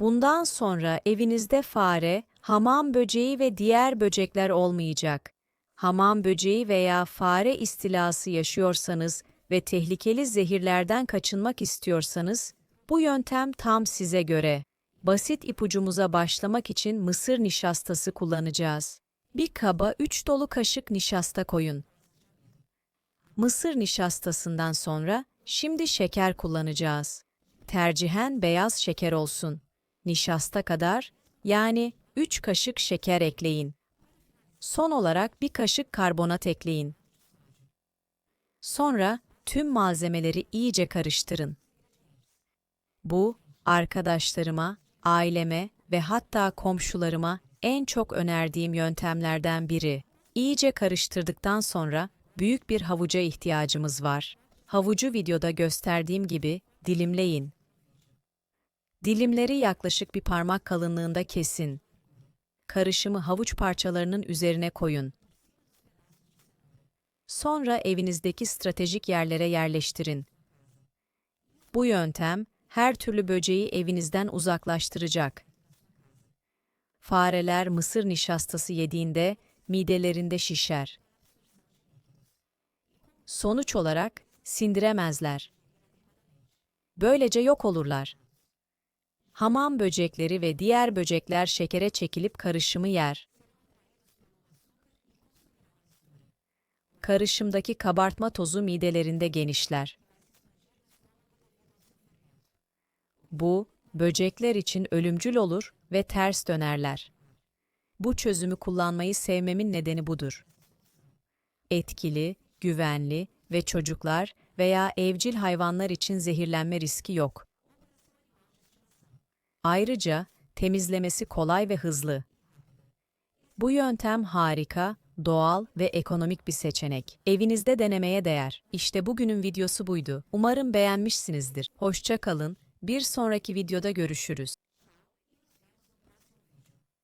Bundan sonra evinizde fare, hamam böceği ve diğer böcekler olmayacak. Hamam böceği veya fare istilası yaşıyorsanız ve tehlikeli zehirlerden kaçınmak istiyorsanız, bu yöntem tam size göre. Basit ipucumuza başlamak için mısır nişastası kullanacağız. Bir kaba 3 dolu kaşık nişasta koyun. Mısır nişastasından sonra şimdi şeker kullanacağız. Tercihen beyaz şeker olsun. Nişasta kadar yani 3 kaşık şeker ekleyin. Son olarak bir kaşık karbonat ekleyin. Sonra tüm malzemeleri iyice karıştırın. Bu, arkadaşlarıma, aileme ve hatta komşularıma en çok önerdiğim yöntemlerden biri. İyice karıştırdıktan sonra büyük bir havuca ihtiyacımız var. Havucu videoda gösterdiğim gibi dilimleyin. Dilimleri yaklaşık bir parmak kalınlığında kesin. Karışımı havuç parçalarının üzerine koyun. Sonra evinizdeki stratejik yerlere yerleştirin. Bu yöntem her türlü böceği evinizden uzaklaştıracak. Fareler mısır nişastası yediğinde midelerinde şişer. Sonuç olarak sindiremezler. Böylece yok olurlar. Hamam böcekleri ve diğer böcekler şekere çekilip karışımı yer. Karışımdaki kabartma tozu midelerinde genişler. Bu, böcekler için ölümcül olur ve ters dönerler. Bu çözümü kullanmayı sevmemin nedeni budur. Etkili, güvenli ve çocuklar veya evcil hayvanlar için zehirlenme riski yok. Ayrıca temizlemesi kolay ve hızlı. Bu yöntem harika, doğal ve ekonomik bir seçenek. Evinizde denemeye değer. İşte bugünün videosu buydu. Umarım beğenmişsinizdir. Hoşça kalın. Bir sonraki videoda görüşürüz.